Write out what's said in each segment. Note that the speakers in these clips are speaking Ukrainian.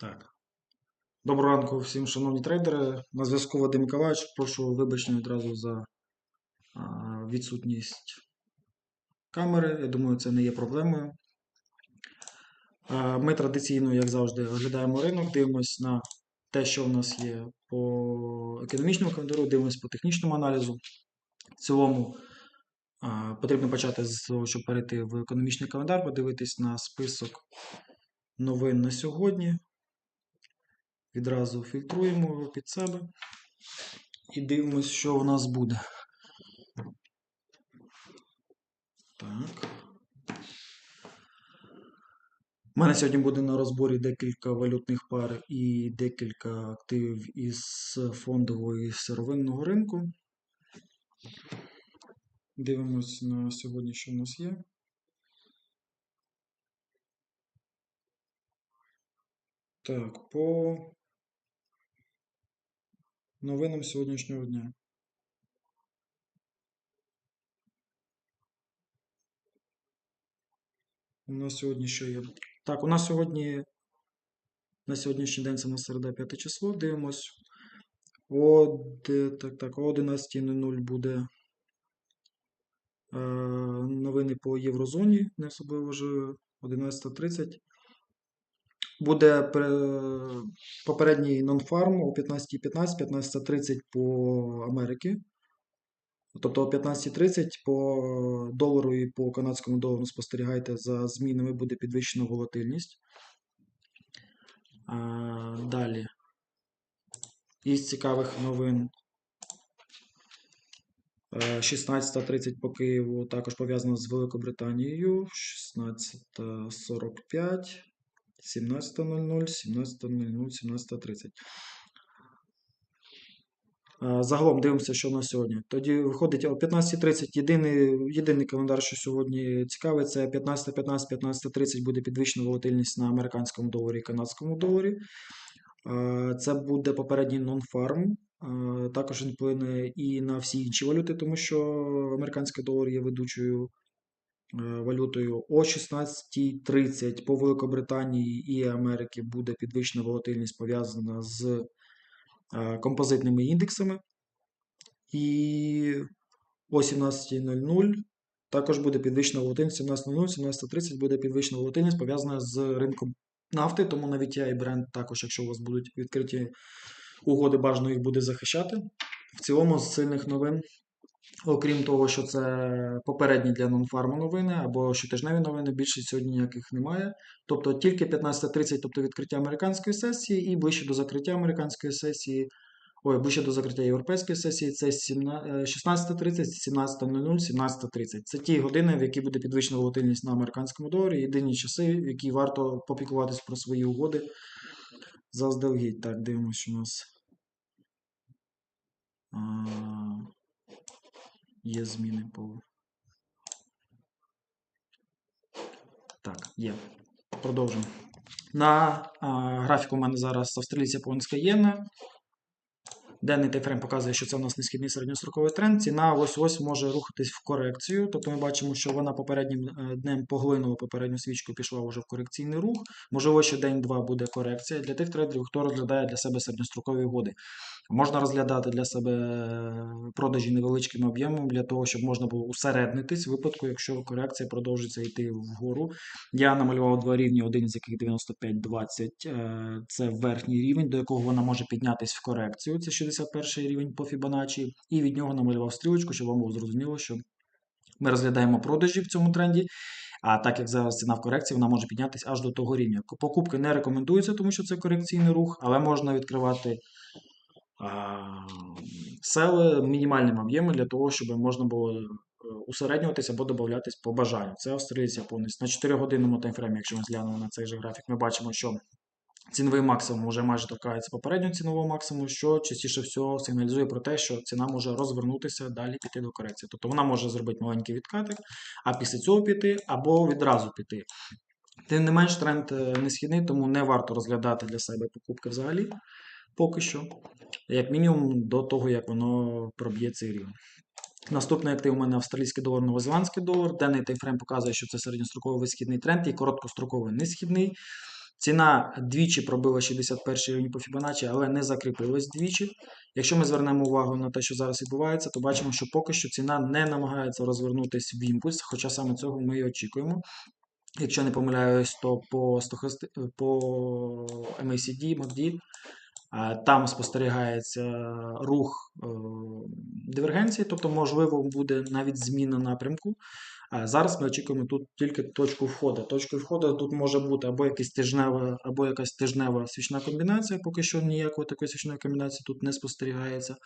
Так. Доброго ранку всім, шановні трейдери. На зв'язку Вадим Миколаївич. Прошу вибачення відразу за відсутність камери. Я думаю, це не є проблемою. Ми традиційно, як завжди, оглядаємо ринок, дивимося на те, що в нас є по економічному календарю, дивимося по технічному аналізу. В цілому потрібно почати з того, щоб перейти в економічний календар, подивитись на список новин на сьогодні. Відразу фільтруємо його під себе і дивимося, що у нас буде. Так. У мене сьогодні буде на розборі декілька валютних пар і декілька активів із фондового і сировинного ринку. Дивимось на сьогодні, що в нас є. Так, по новинам сьогоднішнього дня. У нас сьогодні що є? Так, у нас сьогодні на сьогоднішній день це на середа 5 число. Дивимось. О, так, так, о 11.00 буде е, новини по Єврозоні, не особливо важливо. 11.30. Буде попередній нонфарм о 15.15, 15.30 по Америки. Тобто о 15.30 по долару і по канадському долару спостерігайте за змінами, буде підвищена волатильність. Далі. Із цікавих новин. Е, 16.30 по Києву також пов'язано з Великобританією. 16.45. 17.00, 17.00, 17.30. Е, Загалом дивимося, що на сьогодні. Тоді виходить о 15.30 єдиний, єдиний календар, що сьогодні цікавий, це 15.15, 15.30 буде підвищена волатильність на американському доларі і канадському доларі. Це буде попередній нон-фарм. Також він вплине і на всі інші валюти, тому що американський долар є ведучою валютою. О 16.30 по Великобританії і Америки буде підвищена волатильність пов'язана з е, композитними індексами. І о 17.00 також буде підвищена волатильність. 17.00, 17.30 буде підвищена волатильність пов'язана з ринком нафти. Тому навіть я і бренд також, якщо у вас будуть відкриті угоди, бажано їх буде захищати. В цілому з сильних новин Окрім того, що це попередні для нонфарму новини або щотижневі новини, більше сьогодні ніяких немає. Тобто тільки 15.30, тобто відкриття американської сесії, і ближче до закриття американської сесії, ой, ближче до закриття європейської сесії, це 17 е, 16.30, 17.00, 17.30. Це ті години, в які буде підвищена волатильність на американському доларі, єдині часи, в які варто попіклуватись про свої угоди заздалегідь. Так, дивимося, у нас. Є зміни по. Так, є. Продовжимо. На а, графіку у мене зараз австралійця японська єна. Денний тайфрейм показує, що це у нас несхідний середньостроковий тренд. Ціна ось-ось може рухатись в корекцію. Тобто ми бачимо, що вона попереднім е, днем поглинула попередню свічку, пішла вже в корекційний рух. Можливо, ще день-два буде корекція. Для тих трейдерів, хто розглядає для себе середньострокові угоди. Можна розглядати для себе е, продажі невеличким об'ємом для того, щоб можна було усереднитись в випадку, якщо корекція продовжиться йти вгору. Я намалював два рівні, один з яких 95-20 е, це верхній рівень, до якого вона може піднятись в корекцію. Це 61 рівень по Fibonacci. І від нього намалював стрілочку, щоб вам було зрозуміло, що ми розглядаємо продажі в цьому тренді. А так як зараз ціна в корекції, вона може піднятися аж до того рівня. Покупки не рекомендуються, тому що це корекційний рух, але можна відкривати сели мінімальним об'ємом для того, щоб можна було е, усереднюватися або додатись по бажанню. Це австралієць японець. На 4-годинному таймфреймі, якщо ми зглянемо на цей же графік, ми бачимо, що ціновий максимум вже майже торкається попереднього цінового максимуму, що частіше всього сигналізує про те, що ціна може розвернутися далі піти до корекції. Тобто вона може зробити маленький відкатик, а після цього піти або відразу піти. Тим не менш, тренд е, не східний, тому не варто розглядати для себе покупки взагалі поки що, як мінімум до того, як воно проб'є цей рівень. Наступний актив у мене австралійський долар, новозеландський долар. Денний таймфрейм показує, що це середньостроковий висхідний тренд і короткостроковий несхідний. Ціна двічі пробила 61 рівень по Фібоначчі, але не закріпилась двічі. Якщо ми звернемо увагу на те, що зараз відбувається, то бачимо, що поки що ціна не намагається розвернутися в імпульс, хоча саме цього ми і очікуємо. Якщо не помиляюсь, то по, по MACD, MACD, там спостерігається рух е, дивергенції, тобто, можливо, буде навіть зміна напрямку. Зараз ми очікуємо тут тільки точку входу. Точкою входу тут може бути або якась тижнева, або якась тижнева свічна комбінація. Поки що ніякої такої свічної комбінації тут не спостерігається.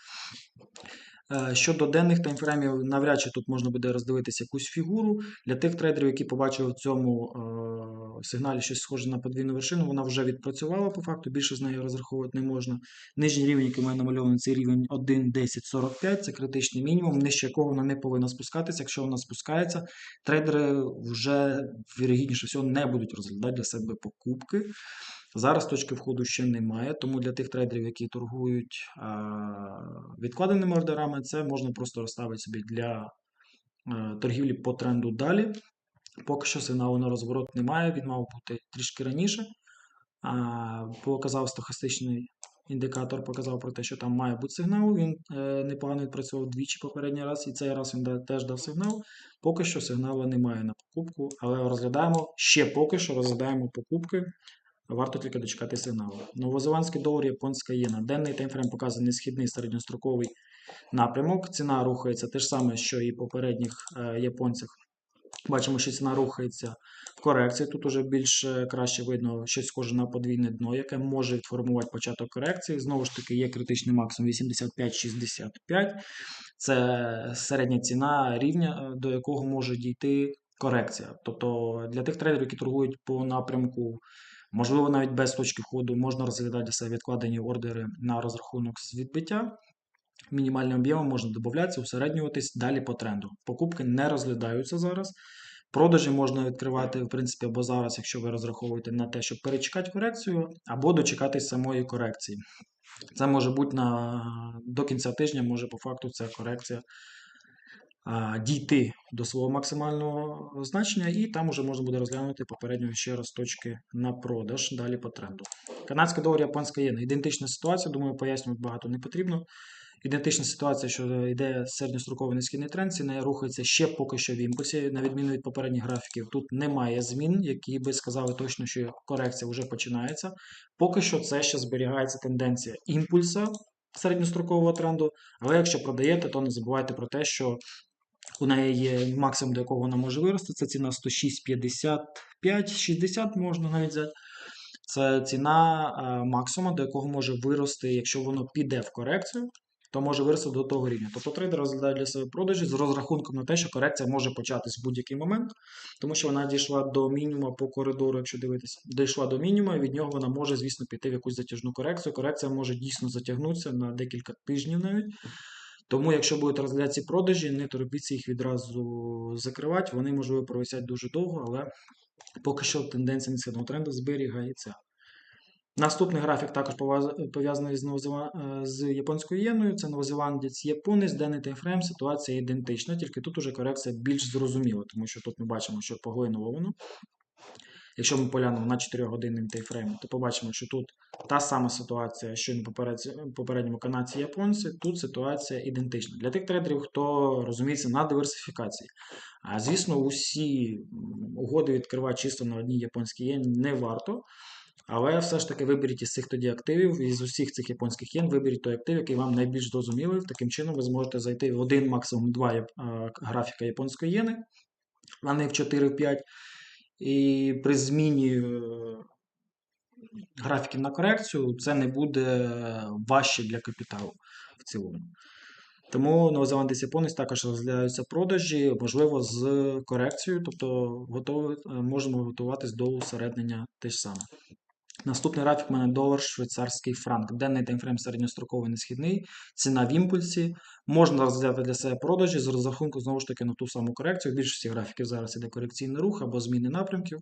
Е, Щодо денних таймфреймів, навряд чи тут можна буде роздивитися якусь фігуру. Для тих трейдерів, які побачили в цьому е, сигналі щось схоже на подвійну вершину, вона вже відпрацювала по факту, більше з нею розраховувати не можна. Нижній рівень, який мене намальований, це рівень 1.1045, це критичний мінімум, нижче якого вона не повинна спускатися. Якщо вона спускається, трейдери вже вірогідніше всього не будуть розглядати для себе покупки. Зараз точки входу ще немає, тому для тих трейдерів, які торгують відкладеними ордерами, це можна просто розставити собі для а, торгівлі по тренду далі. Поки що сигналу на розворот немає, він мав бути трішки раніше. Показав стохастичний індикатор, показав про те, що там має бути сигнал. Він е, непогано відпрацював двічі попередній раз, і цей раз він теж дав сигнал. Поки що сигналу немає на покупку, але розглядаємо ще поки що розглядаємо покупки. Варто тільки дочекати сигналу. Новозеландський долар, японська єна. Денний таймфрейм показаний східний середньостроковий напрямок. Ціна рухається те ж саме, що і попередніх е, японцях. Бачимо, що ціна рухається в корекції. Тут уже більш краще видно щось схоже на подвійне дно, яке може відформувати початок корекції. Знову ж таки, є критичний максимум 85-65. Це середня ціна рівня, е, до якого може дійти корекція. Тобто для тих трейдерів, які торгують по напрямку, можливо, навіть без точки входу, можна розглядати себе відкладені ордери на розрахунок з відбиття. Мінімальним об'ємом можна додатися, усереднюватись далі по тренду. Покупки не розглядаються зараз. Продажі можна відкривати, в принципі, або зараз, якщо ви розраховуєте на те, щоб перечекати корекцію, або дочекатись самої корекції. Це може бути на, до кінця тижня, може по факту ця корекція а, дійти до свого максимального значення, і там уже можна буде розглянути попередньо ще раз точки на продаж далі по тренду. Канадська долар, японська єна. Ідентична ситуація, думаю, пояснювати багато не потрібно. Ідентична ситуація, що йде середньостроковий низький тренд, ціна рухається ще поки що в імпульсі, на відміну від попередніх графіків. Тут немає змін, які би сказали точно, що корекція вже починається. Поки що це ще зберігається тенденція імпульса середньострокового тренду. Але якщо продаєте, то не забувайте про те, що у неї є максимум, до якого вона може вирости. Це ціна 106,55-60 можна навіть взяти. Це ціна е, максимуму, до якого може вирости, якщо воно піде в корекцію, то може вирости до того рівня. Тобто трейдер розглядає для себе продажі з розрахунком на те, що корекція може початись в будь-який момент, тому що вона дійшла до мінімуму по коридору, якщо дивитися, дійшла до мінімуму, і від нього вона може, звісно, піти в якусь затяжну корекцію. Корекція може дійсно затягнутися на декілька тижнів навіть. Тому, якщо будуть розглядати ці продажі, не торопіться їх відразу закривати. Вони, можливо, провисять дуже довго, але поки що тенденція низького тренду зберігається. Наступний графік також пов'язаний з, е, японською єною. Це новозеландець японець, денний таймфрейм, ситуація ідентична, тільки тут уже корекція більш зрозуміла, тому що тут ми бачимо, що поглинуло воно. Якщо ми поглянемо на 4-годинним таймфреймом, то побачимо, що тут та сама ситуація, що на попередньому канадці японці, тут ситуація ідентична. Для тих трейдерів, хто розуміється на диверсифікації. А звісно, усі угоди відкривати чисто на одній японській єні не варто. Але все ж таки виберіть із цих тоді активів, із усіх цих японських єн, виберіть той актив, який вам найбільш зрозумілий. Таким чином ви зможете зайти в один, максимум два графіка японської єни, а не в 4-5. І при зміні е, графіків на корекцію це не буде важче для капіталу в цілому. Тому новозеландець японець також розглядаються продажі, можливо, з корекцією, тобто готові, е, можемо готуватись до усереднення те ж саме. Наступний графік у мене долар швейцарський франк. Денний таймфрейм середньостроковий несхідний, ціна в імпульсі. Можна розглядати для себе продажі з розрахунку знову ж таки на ту саму корекцію. В більшості графіків зараз іде корекційний рух або зміни напрямків,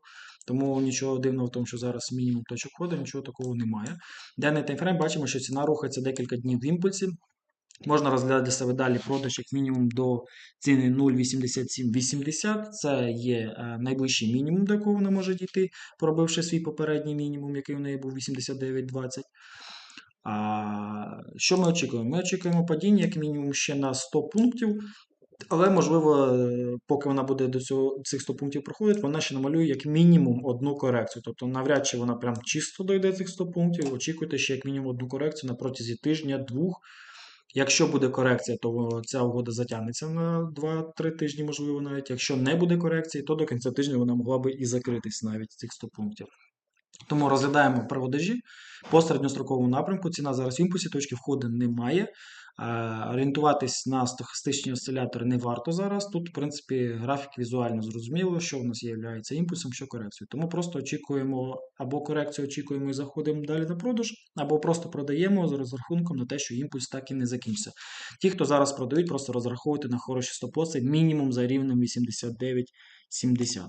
тому нічого дивного в тому, що зараз мінімум точок ходу, нічого такого немає. Денний таймфрейм бачимо, що ціна рухається декілька днів в імпульсі. Можна розглядати себе далі продаж як мінімум до ціни 0,8780. Це є е, найближчий мінімум, до якого вона може дійти, пробивши свій попередній мінімум, який у неї був 89,20. А, що ми очікуємо? Ми очікуємо падіння як мінімум ще на 100 пунктів. Але, можливо, е, поки вона буде до цього, цих 100 пунктів проходити, вона ще намалює як мінімум одну корекцію. Тобто, навряд чи вона прям чисто дойде цих 100 пунктів. Очікуйте ще як мінімум одну корекцію на протязі тижня-двох. Якщо буде корекція, то ця угода затягнеться на 2-3 тижні, можливо, навіть. Якщо не буде корекції, то до кінця тижня вона могла би і закритись навіть цих 100 пунктів. Тому розглядаємо продажі по середньостроковому напрямку. Ціна зараз в імпульсі, точки входу немає. Е, Орієнтуватись на стохастичні осцилятори не варто зараз. Тут, в принципі, графік візуально зрозуміло, що в нас є імпульсом, що корекцією. Тому просто очікуємо або корекцію очікуємо і заходимо далі на продаж, або просто продаємо з розрахунком на те, що імпульс так і не закінчиться. Ті, хто зараз продають, просто розраховуйте на хороші стопоси мінімум за рівнем 89,70.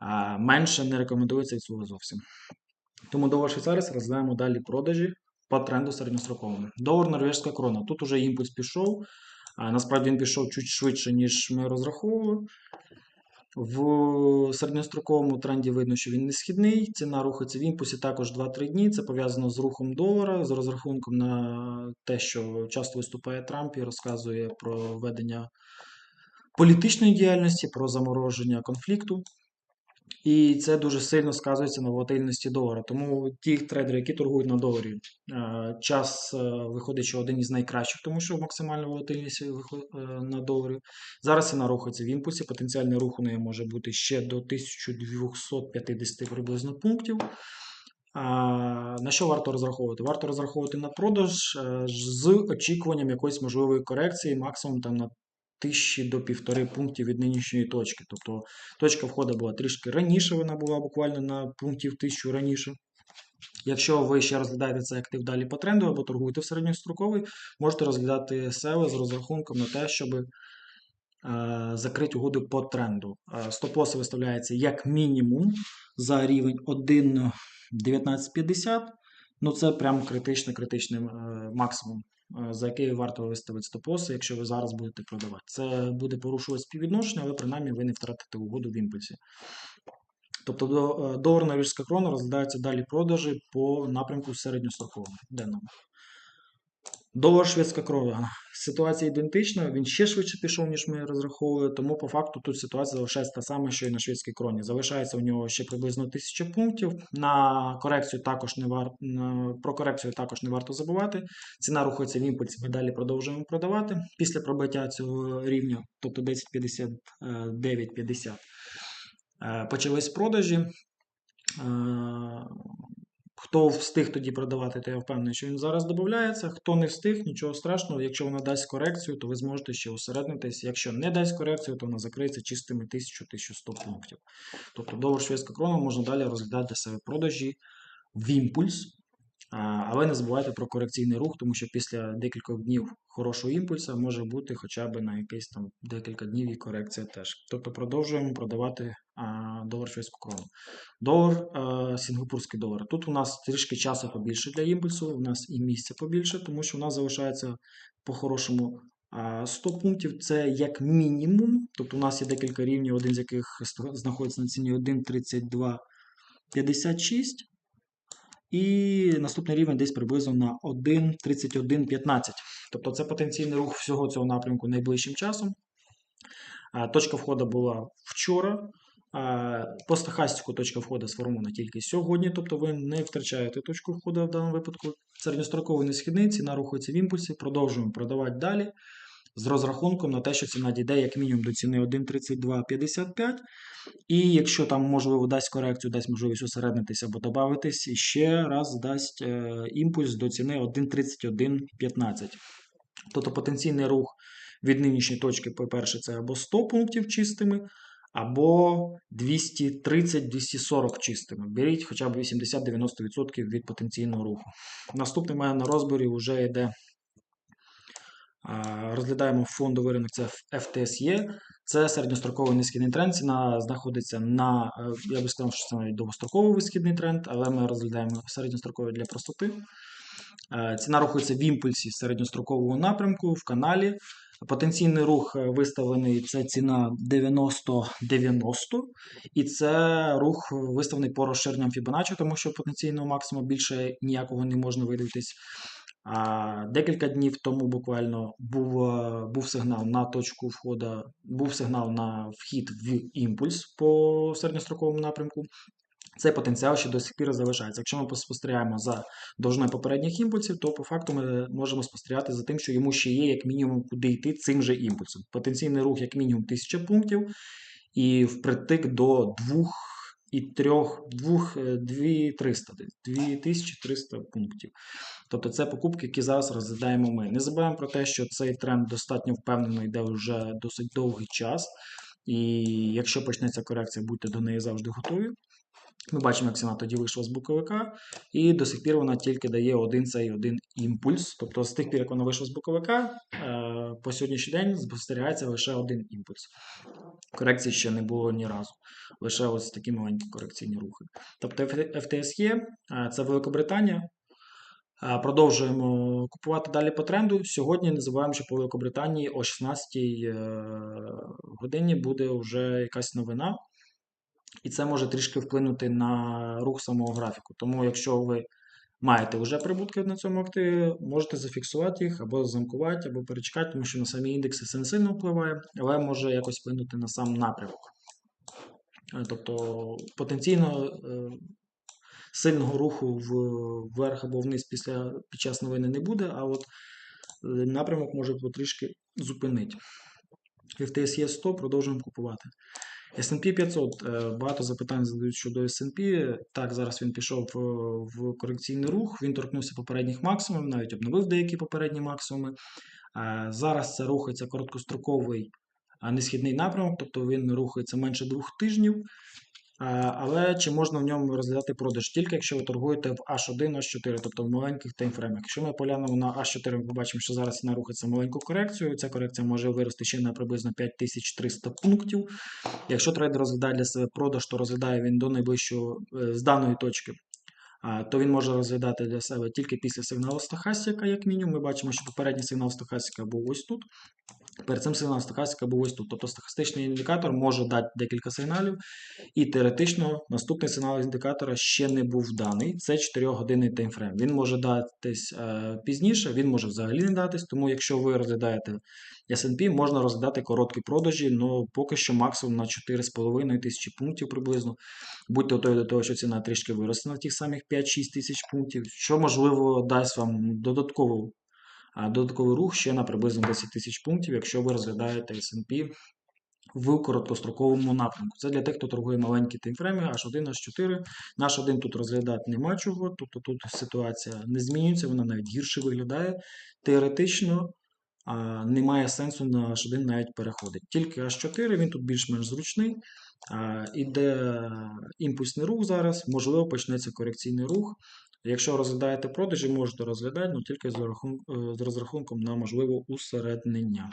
А Менше не рекомендується від цього зовсім. Тому долар швейцарець розглядаємо далі продажі по тренду середньостроковому. Долар норвежська крона. Тут уже імпульс пішов. Насправді він пішов чуть швидше, ніж ми розраховували. В середньостроковому тренді видно, що він не східний. Ціна рухається в імпульсі також 2-3 дні. Це пов'язано з рухом долара, з розрахунком на те, що часто виступає Трамп і розказує про ведення політичної діяльності, про замороження конфлікту. І це дуже сильно сказується на волатильності долара. Тому ті трейдери, які торгують на доларі, е, час е, виходить, що один із найкращих, тому що максимальна волатильність е, на доларі. Зараз ціна рухається в імпульсі. Потенціальний рух у неї може бути ще до 1250 приблизно пунктів. На що варто розраховувати? Варто розраховувати на продаж з очікуванням якоїсь можливої корекції, максимум там на тисячі до півтори пунктів від нинішньої точки. Тобто точка входу була трішки раніше, вона була буквально на пунктів тисячу раніше. Якщо ви ще розглядаєте цей актив далі по тренду або торгуєте в середньостроковий, можете розглядати сели з розрахунком на те, щоб е, закрити угоду по тренду. Е, Стопоси виставляється як мінімум за рівень 1,1950. Ну це прям критичний критичний е, максимум. Е, за який варто виставити стопоси, якщо ви зараз будете продавати. Це буде порушувати співвідношення, але принаймні ви не втратите угоду в імпульсі. Тобто е, долар норвежська крона розглядається далі продажі по напрямку середньострокового денному. Долар шведська крона. Ситуація ідентична, він ще швидше пішов, ніж ми розраховували, тому по факту тут ситуація залишається та сама, що і на шведській кроні. Залишається у нього ще приблизно 1000 пунктів. На корекцію також не вар... Про корекцію також не варто забувати. Ціна рухається в імпульсі, ми далі продовжуємо продавати. Після пробиття цього рівня, тобто 10,59,50, е, почались продажі. Хто встиг тоді продавати, то я впевнений, що він зараз додається. Хто не встиг, нічого страшного. Якщо вона дасть корекцію, то ви зможете ще усереднитись. Якщо не дасть корекцію, то вона закриється чистими 1000-1100 пунктів. Тобто долар шведська крона можна далі розглядати для себе продажі в імпульс. Але не забувайте про корекційний рух, тому що після декількох днів хорошого імпульсу може бути хоча б на якийсь там декілька днів і корекція теж. Тобто продовжуємо продавати долар шведську крону. Долар, сінгапурський долар. Тут у нас трішки часу побільше для імпульсу, у нас і місця побільше, тому що у нас залишається по-хорошому 100 пунктів це як мінімум. Тобто у нас є декілька рівнів, один з яких знаходиться на ціні 1,3256. І наступний рівень десь приблизно на 1,3115. Тобто це потенційний рух всього цього напрямку найближчим часом. Точка входу була вчора. По стахастику точка входу сформована тільки сьогодні, тобто ви не втрачаєте точку входу в даному випадку. Середньостроковий несхідний, ціна рухається в імпульсі, продовжуємо продавати далі з розрахунком на те, що ціна дійде як мінімум до ціни 1,3255. І якщо там, можливо, дасть корекцію, дасть можливість усереднитися або додатись, і ще раз дасть е, імпульс до ціни 1,3115. Тобто потенційний рух від нинішньої точки, по-перше, це або 100 пунктів чистими, або 230-240 чистими. Беріть хоча б 80-90% від потенційного руху. Наступний має на розборі вже йде Розглядаємо фондовий ринок, це FTSE. Це середньостроковий низький тренд. Ціна знаходиться на, е, я би сказав, що це навіть довгостроковий висхідний тренд, але ми розглядаємо середньостроковий для простоти. Е, Ціна рухається в імпульсі середньострокового напрямку в каналі. Потенційний рух е, виставлений це ціна 90-90, і це рух виставлений по розширенням Fibonacci, тому що потенційного максимуму більше ніякого не можна видивитись. А декілька днів тому буквально був, е, був сигнал на точку входу, був сигнал на вхід в імпульс по середньостроковому напрямку. Цей потенціал ще до сих пір залишається. Якщо ми спостерігаємо за довжиною попередніх імпульсів, то по факту ми можемо спостерігати за тим, що йому ще є як мінімум куди йти цим же імпульсом. Потенційний рух як мінімум 1000 пунктів і впритик до 2 і 3, 2, 2300, 2300 пунктів. Тобто це покупки, які зараз розглядаємо ми. Не забуваємо про те, що цей тренд достатньо впевнено йде вже досить довгий час. І якщо почнеться корекція, будьте до неї завжди готові. Ми бачимо, як ціна тоді вийшла з боковика, і до сих пір вона тільки дає один цей один імпульс. Тобто з тих пір, як вона вийшла з боковика, е, по сьогоднішній день спостерігається лише один імпульс. Корекції ще не було ні разу. Лише ось такі маленькі корекційні рухи. Тобто FTSE е, це Великобританія. Е, Продовжуємо купувати далі по тренду. Сьогодні не забуваємо, що по Великобританії о 16 годині буде вже якась новина. І це може трішки вплинути на рух самого графіку. Тому, якщо ви маєте вже прибутки на цьому активі, можете зафіксувати їх або замкувати, або перечекати, тому що на самі індекси це не сильно впливає, але може якось вплинути на сам напрямок. Тобто потенційно е, сильного руху вверх або вниз після, під час новини не буде, а от е, напрямок може потрішки зупинити. FTSE 100 продовжуємо купувати. S&P 500, е, багато запитань задають щодо S&P. Так, зараз він пішов в корекційний рух, він торкнувся попередніх максимумів, навіть обновив деякі попередні максимуми. Е, зараз це рухається короткостроковий несхідний напрямок, тобто він рухається менше двох тижнів. Але чи можна в ньому розглядати продаж тільки якщо ви торгуєте в H1, H4, тобто в маленьких таймфреймах. Якщо ми поглянемо на H4, ми побачимо, що зараз вона рухається маленьку корекцію. Ця корекція може вирости ще на приблизно 5300 пунктів. Якщо трейдер розглядає для себе продаж, то розглядає він до найближчого е, з даної точки. То він може розглядати для себе тільки після сигналу стахастика, як мінімум. Ми бачимо, що попередній сигнал стахастика був ось тут. Перед цим сигнал стахастика був ось тут. Тобто стахастичний індикатор може дати декілька сигналів, і теоретично наступний сигнал індикатора ще не був даний. Це 4-годинний таймфрейм. Він може датись е, пізніше, він може взагалі не датись, тому якщо ви розглядаєте SP, можна розглядати короткі продажі, але ну, поки що максимум на 4,5 тисячі пунктів приблизно. Будьте готові до того, що ціна трішки виросте на тих самих 5-6 тисяч пунктів, що можливо дасть вам додаткову додатковий рух ще на приблизно 10 тисяч пунктів, якщо ви розглядаєте SP в короткостроковому напрямку. Це для тих, хто торгує маленькі таймфрейми, H1, H4. Наш один тут розглядати нема чого, тобто тут ситуація не змінюється, вона навіть гірше виглядає. Теоретично немає сенсу на H1 навіть переходить. Тільки H4 він тут більш-менш зручний. Іде імпульсний рух зараз, можливо, почнеться корекційний рух. Якщо розглядаєте продажі, можете розглядати, але тільки з розрахунком на можливе усереднення.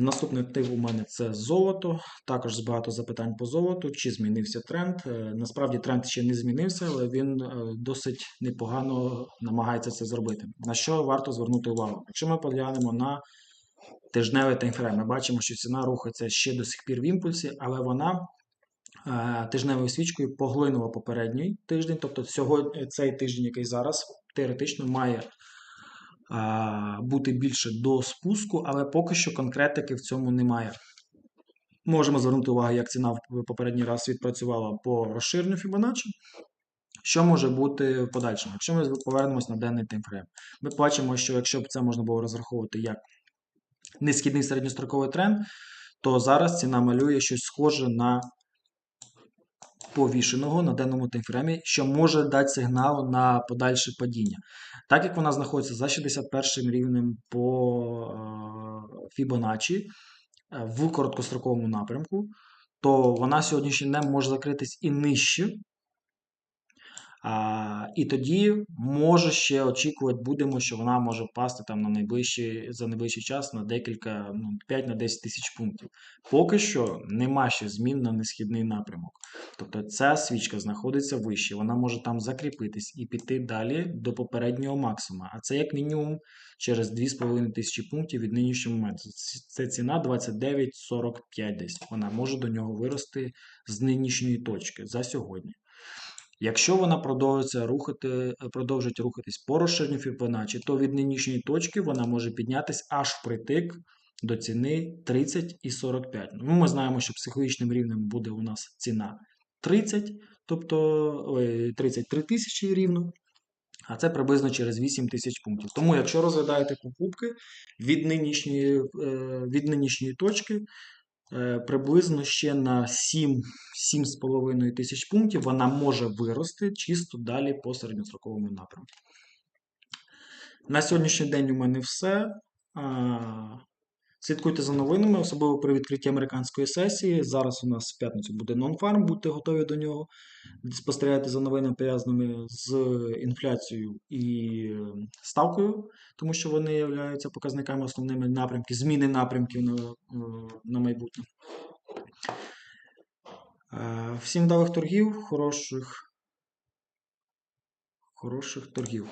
Наступний актив у мене це золото. Також багато запитань по золоту, чи змінився тренд. Е, насправді тренд ще не змінився, але він е, досить непогано намагається це зробити. На що варто звернути увагу? Якщо ми поглянемо на тижневий таймфрейм, ми бачимо, що ціна рухається ще до сих пір в імпульсі, але вона Е, тижневою свічкою поглинула попередній тиждень. Тобто сьогодні цей тиждень, який зараз теоретично має бути більше до спуску, але поки що конкретики в цьому немає. Можемо звернути увагу, як ціна в попередній раз відпрацювала по розширенню Fibonacci. Що може бути в подальшому? Якщо ми повернемось на денний таймфрейм, ми бачимо, що якщо б це можна було розраховувати як несхідний середньостроковий тренд, то зараз ціна малює щось схоже на повішеного на денному таймфреймі, що може дати сигнал на подальше падіння. Так як вона знаходиться за 61 рівнем по е, Fibonacci е, в короткостроковому напрямку, то вона сьогоднішній не може закритись і нижче. І тоді може ще очікувати будемо, що вона може впасти там на найближчий, за найближчий час на декілька, ну, 5 на 10 тисяч пунктів. Поки що нема ще змін на несхідний напрямок. Тобто ця свічка знаходиться вище, вона може там закріпитись і піти далі до попереднього максимуму. А це як мінімум через 2,5 тисячі пунктів від нинішнього моменту. Це ціна 29,45 десь. Вона може до нього вирости з нинішньої точки за сьогодні. Якщо вона продовжується рухати, продовжить рухатись по розширенню Фібоначчі, то від нинішньої точки вона може піднятися аж впритик до ціни 30 і 45. Ну, ми знаємо, що психологічним рівнем буде у нас ціна 30, тобто 33 тисячі рівно. А це приблизно через 8 тисяч пунктів. Тому, якщо розглядаєте покупки від нинішньої, е, від нинішньої точки, е, приблизно ще на 7-7,5 тисяч пунктів вона може вирости чисто далі по середньостроковому напрямку. На сьогоднішній день у мене все. Слідкуйте за новинами, особливо при відкритті американської сесії. Зараз у нас в п'ятницю буде нон-фарм, будьте готові до нього. Спостерігайте за новинами, пов'язаними з інфляцією і е, ставкою, тому що вони являються показниками основними напрямків, зміни напрямків на, е, на майбутнє. Е, Всім вдалих торгів, хороших, хороших торгів.